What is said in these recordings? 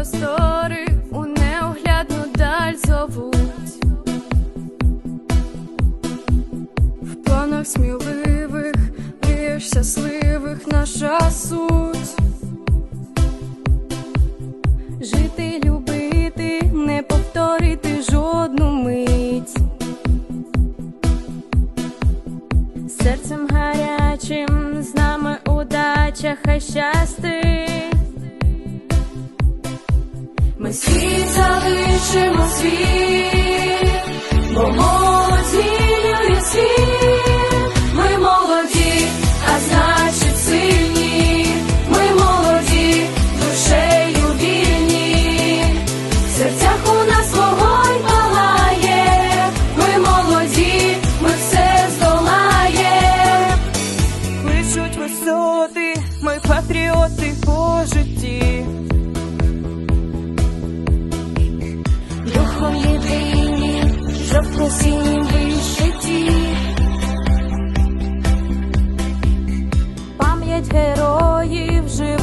простори у неоглядну даль зовуть. В планах сміливих, мріях щасливих наша суть. Жити, любити, не повторити жодну мить. Серцем гарячим з нами удача хай щастить. Світ залишимо світ, бо молодь змінює світ. Ми молоді, а значить сильні. Ми молоді, душею вільні. В серцях у нас вогонь палає. Ми молоді, ми все здолаєм. Пишуть висоти, ми патріоти по житті.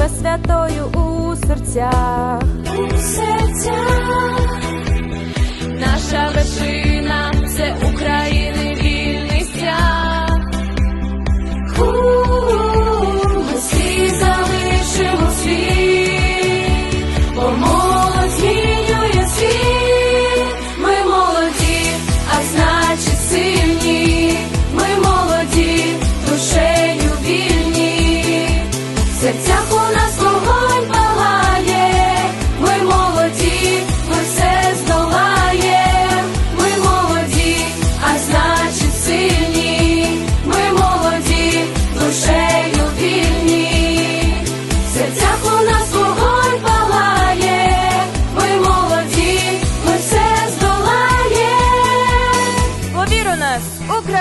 Героїв святою у серцях. У серцях. Наша вершина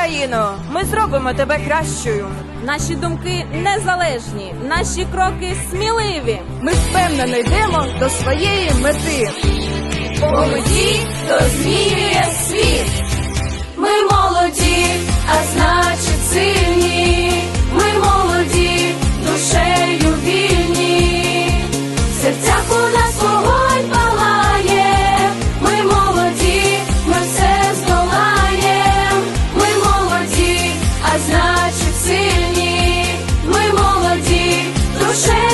Україно, ми зробимо тебе кращою. Наші думки незалежні, наші кроки сміливі. Ми впевнено йдемо до своєї мети. Ті, хто змінює світ. Ми молоді, а значить shame.